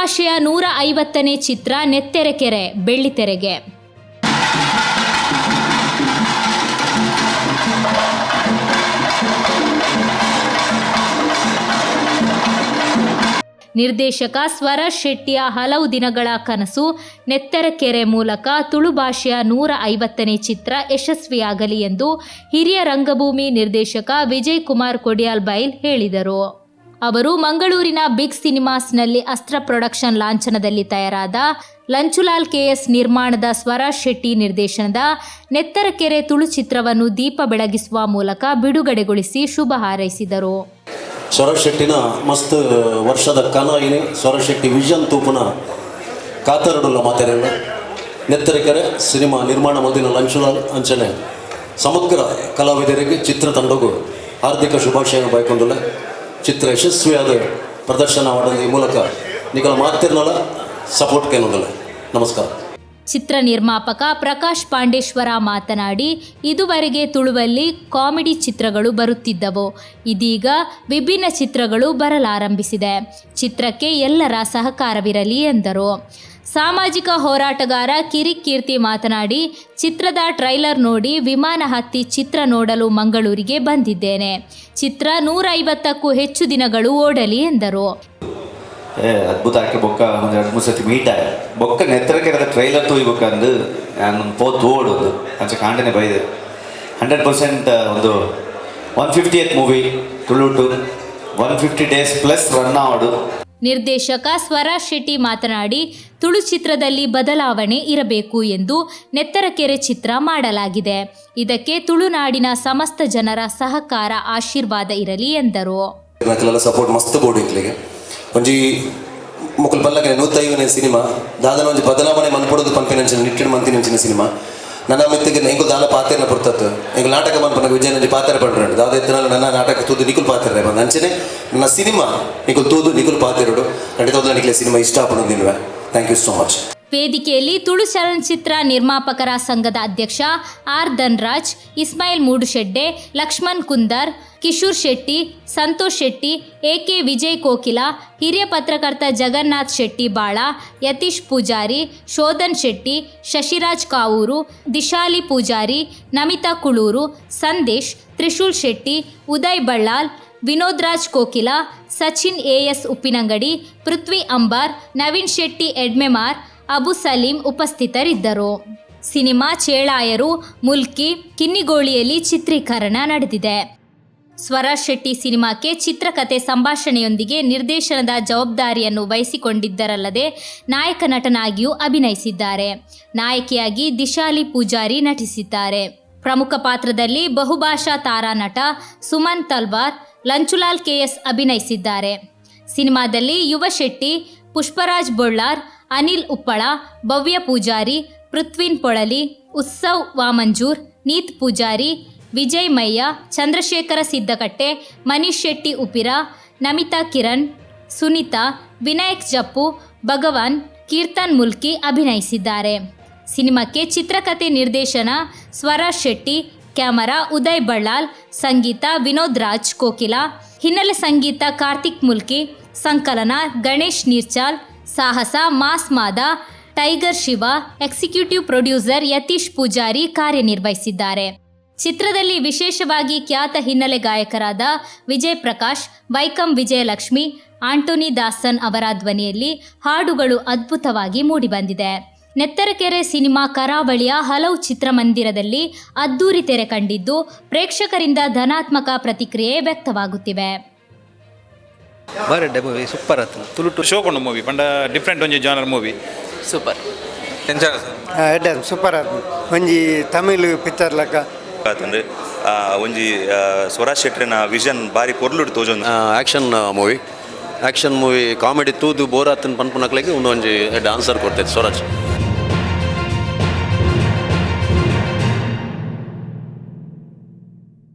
ಭಾಷೆಯ ನೂರ ಐವತ್ತನೇ ಚಿತ್ರ ನೆತ್ತೆರೆಕೆರೆ, ಬೆಳ್ಳಿತೆರೆಗೆ. ನಿರ್ದೇಶಕ ಸ್ವರ ಶೆಟ್ಟಿಯ ಹಲವು ದಿನಗಳ ಕನಸು ನೆತ್ತರಕೆರೆ ಮೂಲಕ ತುಳು ಭಾಷೆಯ ನೂರ ಐವತ್ತನೇ ಚಿತ್ರ ಯಶಸ್ವಿಯಾಗಲಿ ಎಂದು ಹಿರಿಯ ರಂಗಭೂಮಿ ನಿರ್ದೇಶಕ ವಿಜಯ್ ಕುಮಾರ್ ಕೊಡಿಯಾಲ್ ಬೈಲ್ ಹೇಳಿದರು. ಅವರು ಮಂಗಳೂರಿನ ಬಿಗ್ ಸಿನಿಮಾಸ್ನಲ್ಲಿ ಅಸ್ತ್ರ ಪ್ರೊಡಕ್ಷನ್ ಲಾಂಛನದಲ್ಲಿ ತಯಾರಾದ ಲಂಚುಲಾಲ್ ಕೆಎಸ್ ನಿರ್ಮಾಣದ ಸ್ವರ ಶೆಟ್ಟಿ ನಿರ್ದೇಶನದ ನೆತ್ತರಕೆರೆ ತುಳು ಚಿತ್ರವನ್ನು ದೀಪ ಬೆಳಗಿಸುವ ಮೂಲಕ ಬಿಡುಗಡೆಗೊಳಿಸಿ ಶುಭ ಹಾರೈಸಿದರು. ಸ್ವರಾಜ್ ಶೆಟ್ಟಿನ ಮಸ್ತ್ ವರ್ಷದ ಕನ ಇನಿ ಸ್ವರಶ್ ಶೆಟ್ಟಿ ವಿಷನ್ ತೂಪುನ ಕಾತರಡುಲ್ಲ ಮಾತಾಡಲ್ಲ ನೆತ್ತರಕೆರೆ ಸಿನಿಮಾ ನಿರ್ಮಾಣ ಮದಿನ ಲಂಚುಲಾಲ್ ಅಂಚನೆ ಸಮಗ್ರ ಕಲಾವಿದರಿಗೆ ಚಿತ್ರತಂಡಗೂ ಹಾರ್ದಿಕ ಶುಭಾಶಯ ಬಯಕೊಂಡುಲ್ಲ ಚಿತ್ರ ಯಶಸ್ವಿಯಾದ ಪ್ರದರ್ಶನ ಮಾಡಿದ ಈ ಮೂಲಕ ನಿಖಲ ಮಾತಿರ್ನಲ್ಲ ಸಪೋರ್ಟ್ ಕೇಳೋದಲ್ಲ ನಮಸ್ಕಾರ. ಚಿತ್ರ ನಿರ್ಮಾಪಕ ಪ್ರಕಾಶ್ ಪಾಂಡೇಶ್ವರ ಮಾತನಾಡಿ, ಇದುವರೆಗೆ ತುಳುವಲ್ಲಿ ಕಾಮಿಡಿ ಚಿತ್ರಗಳು ಬರುತ್ತಿದ್ದವು. ಇದೀಗ ವಿಭಿನ್ನ ಚಿತ್ರಗಳು ಬರಲಾರಂಭಿಸಿದೆ. ಚಿತ್ರಕ್ಕೆ ಎಲ್ಲರ ಸಹಕಾರವಿರಲಿ ಎಂದರು. ಸಾಮಾಜಿಕ ಹೋರಾಟಗಾರ ಕಿರಿಕ್ ಕೀರ್ತಿ ಮಾತನಾಡಿ, ಚಿತ್ರದ ಟ್ರೈಲರ್ ನೋಡಿ ವಿಮಾನ ಹತ್ತಿ ಚಿತ್ರ ನೋಡಲು ಮಂಗಳೂರಿಗೆ ಬಂದಿದ್ದೇನೆ. ಚಿತ್ರ ನೂರೈವತ್ತಕ್ಕೂ ಹೆಚ್ಚು ದಿನಗಳು ಓಡಲಿ ಎಂದರು. ಅದ್ಭುತ ಆಕೆ ಬೊಕ್ಕ ಒಂದು ಎರಡು ಮೂರು ಸತಿ ಮೀಟ್ ಆಯ ಬೊಕ್ಕ ನೆತ್ತರಕೆರೆದ ಟ್ರೈಲರ್ ತೂಯ್ಬೇಕಂದು ನಾನು ಪೋತ್ ಓಡೋದು ಅಂಚೆ ಕಾಂಡನೆ ಬೈದೆ. ಹಂಡ್ರೆಡ್ ಪರ್ಸೆಂಟ್ ಒಂದು ಒನ್ ಫಿಫ್ಟಿ ಮೂವಿ ತುಳುಟು. One fifty days plus run ಆವಡು ನಿರ್ದೇಶಕ ಸ್ವರಾಜ್ ಶೆಟ್ಟಿ ಮಾತನಾಡಿ, ತುಳು ಚಿತ್ರದಲ್ಲಿ ಬದಲಾವಣೆ ಇರಬೇಕು ಎಂದು ನೆತ್ತರಕೆರೆ ಚಿತ್ರ ಮಾಡಲಾಗಿದೆ. ಇದಕ್ಕೆ ತುಳುನಾಡಿನ ಸಮಸ್ತ ಜನರ ಸಹಕಾರ, ಆಶೀರ್ವಾದ ಇರಲಿ ಎಂದರು. ಸಪೋರ್ಟ್ ಸಿನಿಮಾ ಬದಲಾವಣೆ ಮನ್ಪಡೋದು ಪಂಪಿನಂಚಿನ ಸಿನಿಮಾ. ನನ್ನ ಮಿತ್ತಿಗೆ ಎಂಕು ದಾಲ ಪಾತೆರ್ನ ಪುರ್ತತ್ತು ಈಗ ನಾಟಕ ಮನ್ಪನ ವಿಜಯ ನಂಜಿ ಪಾತ್ರ ಪಡ್ರಂಡು ದಾದ ಎತ್ತಿನ ನನ್ನ ನಾಟಕ ತೂದು ನಿಖುಲ್ ಪಾತ್ರ ಬಂದ ಅಂಚನೆ, ನನ್ನ ಸಿನಿಮಾ, ನಿಖುಲ್ ತೂದು ನಿಖುಲ್ ಪಾತ್ರ ಖಂಡಿತ ನಿಕ್ಲೆ ಸಿನಿಮಾ ಇಷ್ಟ ಪಡೋದಿಲ್ವೇ ಥ್ಯಾಂಕ್ ಯು ಸೋ ಮಚ್ ವೇದಿಕೆಯಲ್ಲಿ ತುಳು ಚಲನಚಿತ್ರ ನಿರ್ಮಾಪಕರ ಸಂಘದ ಅಧ್ಯಕ್ಷ R Dhanraj, Ismail Mudushedde, Lakshman Kundar, Kishore Shetty, Santosh Shetty A K Vijay Kokila, ಹಿರಿಯ ಪತ್ರಕರ್ತ ಜಗನ್ನಾಥ್ ಶೆಟ್ಟಿ ಬಾಳ, ಯತೀಶ್ ಪೂಜಾರಿ, ಶೋಧನ್ ಶೆಟ್ಟಿ, ಶಶಿರಾಜ್ ಕಾವೂರು, ದಿಶಾಲಿ ಪೂಜಾರಿ, ನಮಿತಾ ಕುಳೂರು, ಸಂದೇಶ್, ತ್ರಿಶೂಲ್ ಶೆಟ್ಟಿ, ಉದಯ್ ಬಳ್ಳಾಲ್, ವಿನೋದ್ ರಾಜ್ ಕೋಕಿಲ, ಸಚಿನ್ ಎಎಸ್ ಉಪ್ಪಿನಂಗಡಿ, ಪೃಥ್ವಿ ಅಂಬಾರ್, ನವೀನ್ ಶೆಟ್ಟಿ ಎಡ್ಮೆಮಾರ್ ಅಬು ಸಲೀಂ ಉಪಸ್ಥಿತರಿದ್ದರು. ಸಿನಿಮಾ ಚೇಳಾಯರು ಮುಲ್ಕಿ ಕಿನ್ನಿಗೋಳಿಯಲ್ಲಿ ಚಿತ್ರೀಕರಣ ನಡೆದಿದೆ. ಸ್ವರ ಶೆಟ್ಟಿ ಸಿನಿಮಾಕ್ಕೆ ಚಿತ್ರಕಥೆ ಸಂಭಾಷಣೆಯೊಂದಿಗೆ ನಿರ್ದೇಶನದ ಜವಾಬ್ದಾರಿಯನ್ನು ವಹಿಸಿಕೊಂಡಿದ್ದರಲ್ಲದೆ ನಾಯಕ ನಟನಾಗಿಯೂ ಅಭಿನಯಿಸಿದ್ದಾರೆ. ನಾಯಕಿಯಾಗಿ ದಿಶಾಲಿ ಪೂಜಾರಿ ನಟಿಸಿದ್ದಾರೆ. ಪ್ರಮುಖ ಪಾತ್ರದಲ್ಲಿ ಬಹುಭಾಷಾ ತಾರಾ ನಟ ಸುಮನ್ ತಲ್ವಾರ್, ಲಂಚುಲಾಲ್ ಕೆಎಸ್ ಅಭಿನಯಿಸಿದ್ದಾರೆ. ಸಿನಿಮಾದಲ್ಲಿ ಯುವ ಶೆಟ್ಟಿ ಪುಷ್ಪರಾಜ್ ಬೊಳ್ಳಾರ್, ಅನಿಲ್ ಉಪ್ಪಳ, ಭವ್ಯ ಪೂಜಾರಿ, ಪೃಥ್ವಿನ್ ಪೊಳಲಿ, ಉತ್ಸವ್ ವಾಮಂಜೂರ್, ನೀತ್ ಪೂಜಾರಿ, ವಿಜಯ್ ಮಯ್ಯ ಚಂದ್ರಶೇಖರ ಸಿದ್ದಕಟ್ಟೆ, ಮನೀಶ್ ಶೆಟ್ಟಿ ಉಪಿರ, ನಮಿತಾ ಕಿರಣ್, ಸುನೀತಾ, ವಿನಾಯಕ್ ಜಪ್ಪು, ಭಗವಾನ್, ಕೀರ್ತನ್ ಮುಲ್ಕಿ ಅಭಿನಯಿಸಿದ್ದಾರೆ. ಸಿನಿಮಾಕ್ಕೆ ಚಿತ್ರಕಥೆ ನಿರ್ದೇಶನ ಸ್ವರಾಜ್ ಶೆಟ್ಟಿ, ಕ್ಯಾಮರಾ ಉದಯ್ ಬಳ್ಳಾಲ್, ಸಂಗೀತ ವಿನೋದ್ ರಾಜ್ ಕೋಕಿಲ, ಹಿನ್ನೆಲೆ ಸಂಗೀತ ಕಾರ್ತಿಕ್ ಮುಲ್ಕಿ ಸಂಕಲನ, ಗಣೇಶ್ ನೀರ್ಚಾಲ್, ಸಾಹಸ, Mass Mada, Tiger Shiva, executive producer Yatish Poojary ಕಾರ್ಯನಿರ್ವಹಿಸಿದ್ದಾರೆ. ಚಿತ್ರದಲ್ಲಿ ವಿಶೇಷವಾಗಿ ಖ್ಯಾತ ಹಿನ್ನೆಲೆ ಗಾಯಕರಾದ ವಿಜಯ್ ಪ್ರಕಾಶ್, ವೈಕಂ ವಿಜಯಲಕ್ಷ್ಮಿ, ಆಂಟೋನಿ ದಾಸನ್ ಅವರ ಧ್ವನಿಯಲ್ಲಿ ಹಾಡುಗಳು ಅದ್ಭುತವಾಗಿ ಮೂಡಿಬಂದಿದೆ. ನೆತ್ತರಕೆರೆ ಸಿನಿಮಾ ಕರಾವಳಿಯ ಹಲವು ಚಿತ್ರಮಂದಿರದಲ್ಲಿ ಅದ್ದೂರಿ ತೆರೆ ಕಂಡಿದ್ದು, ಪ್ರೇಕ್ಷಕರಿಂದ ಧನಾತ್ಮಕ ಪ್ರತಿಕ್ರಿಯೆ ವ್ಯಕ್ತವಾಗುತ್ತಿವೆ. ಬರಡ್ಡೆ ಮೂವಿ ಸೂಪರ್ ಆತು ತುಲುಟು ಟು ಶೋಕೊಂಡ ಮೂವಿ ಪಂಡ ಡಿಫ್ರೆಂಟ್ ಒಂಜಿ ಜಾನರ್ ಮೂವಿ ಸೂಪರ್ ಎಂಜಾಯ್ ಎಡ್ಡೆ ಸೂಪರ್ ಆತು ಒಂಜಿ ತಮಿಳು ಪಿಕ್ಚರ್ ಲಕ. ಆತಂದ್ರೆ ಆ, ಒಂಜಿ ಸ್ವರಾಜ್ ಶೆಟ್ರಿನ ವಿಷನ್ ಬಾರಿ ಪೊರ್ಲುಡು ತೋಜೊಂದು action movie action movie comedy ತೂದು ಬೋರ್ ಆತನ ಪನ್ಪುನಕ್ಲೆಗೆ ಒಂದು ಒಂಜಿ ಆನ್ಸರ್ ಕೊಡ್ತೈತೆ ಸ್ವರಾಜ್.